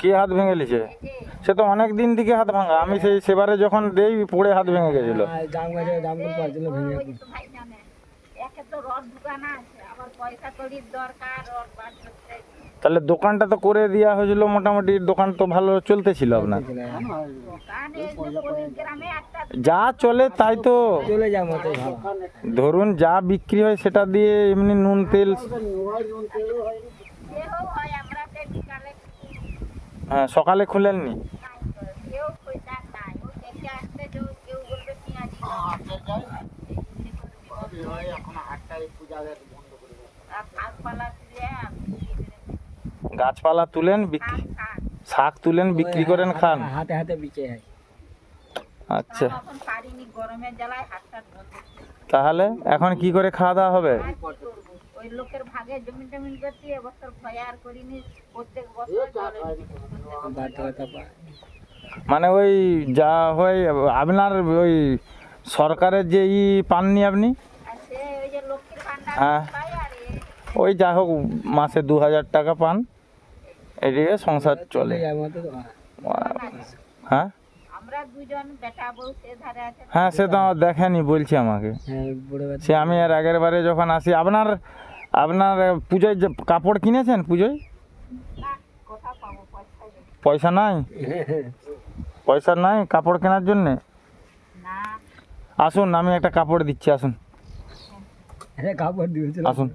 কি হাত ভেঙে লিছে সে তো অনেক দিন থেকে হাত ভাঙা। আমি সেই সেবারে যখন দেই পড়ে হাত ভেঙে গেছিল। করতে। তাহলে দোকানটা তো করে দেওয়া হয়েছিল মোটামুটি দোকান তো ভালো চলতেছিল আপনার। এই যে চলে তাই তো। ধরুন যা বিক্রি হয় সেটা দিয়ে এমনি নুন তেল হয়, সকালে খুলেননি। গাছপালা তুলেন বিক্রি শাক তুলেন, বিক্রি করেন, খান? হাতে হাতে হয় আচ্ছা। তাহলে এখন কি করে খাওয়া দাওয়া হবে? ভাগে জমি টমিন করছি এবছর করিনি প্রত্যেক বছর মানে ওই যা হয় আপনার ওই সরকারের যে ই পাননি আপনি? হ্যাঁ। পাই আর এ ওই যা হোক মাসে দু হাজার টাকা পান। এদিকে সংসার চলে। হয়। হ্যাঁ সে ধারে আছে। হ্যাঁ সে তো আমার দেখেনি বলছি আমাকে। হ্যাঁ সে আমি আর আগের বারে যখন আসি আপনার আপনার পুজোয় যে কাপড় কিনেছেন পুজোয়? পয়সা নাই? পয়সা নাই কাপড় কেনার জন্যে? আসুন, আমি একটা কাপড় দিচ্ছি, আসুন। কাপড় আসুন।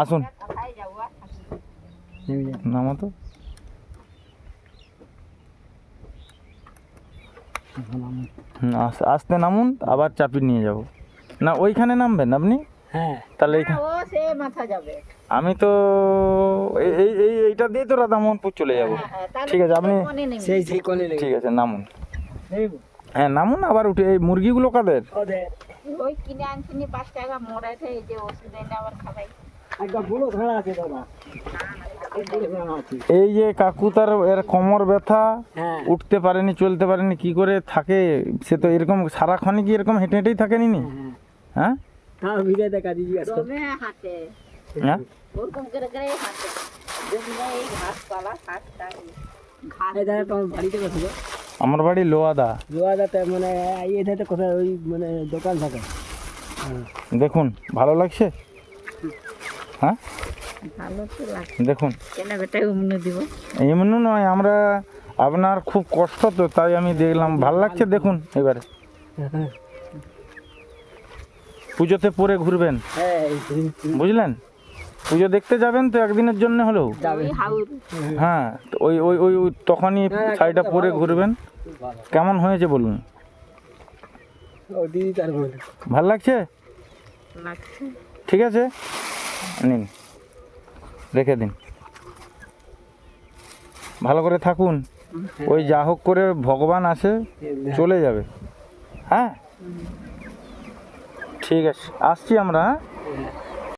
আসুন? নেমে তো। আস্তে নামুন, আবার চাপি নিয়ে যাব। না, ওইখানে নামবেন আপনি? হ্যাঁ। তাহলে এইখানে ও সে মাথা যাবে। আমি তো এই এই এই এইটা দিয়ে তো রাধামোহনপুর চলে যাব। হ্যাঁ, ঠিক আছে, আপনি- সেই ঠিক আছে নামুন। হ্যাঁ নামুন আবার উঠে এই মুরগিগুলো কাদের? ওই কিনে আনছিনি পাঁচ টাকা মরেছে এই যে ওষুধ এনে আবার খাবাই। এই কাকু তার এর কোমর ব্যথা হ্যাঁ। উঠতে পারেনি চলতে পারেনি কি করে থাকে? সে তো এরকম সারাক্ষণই কি এরকম হেঁটে হেঁটেই থাকেনি নি? হ্যাঁ? হ্যাঁ তাও ভিড়ে দেখা আজকে হাতে হ্যাঁ? ওরকম করে করে হাতে জমে এই ঘাস পালা শাকটা ঘাস এই দাদা তোমার বাড়িতে কোথায় আমার বাড়ি লোয়াদা। লোয়াদাতে মানে কোথায়? ওই মানে দোকান থাকে। দেখুন ভালো লাগছে? হ্যাঁ? ভালো তো লাগে দেখুন। এমনি নয় আমরা আপনার খুব কষ্ট তো তাই আমি দেখলাম। ভালো লাগছে? দেখুন এবারে। পুজোতে পরে ঘুরবেন? হ্যাঁ বুঝলেন? পুজো দেখতে যাবেন তো একদিনের জন্য হলেও? হ্যাঁ তো ওই ওই ওই তখনই শাড়িটা পরে ঘুরবেন। কেমন হয়েছে বলুন? ভালো লাগছে? লাগছে। ঠিক আছে। নিন রেখে দিন। ভালো করে থাকুন। ওই যা হোক করে ভগবান আসে চলে যাবে। হ্যাঁ? ঠিক আছে আসছি আমরা হ্যাঁ?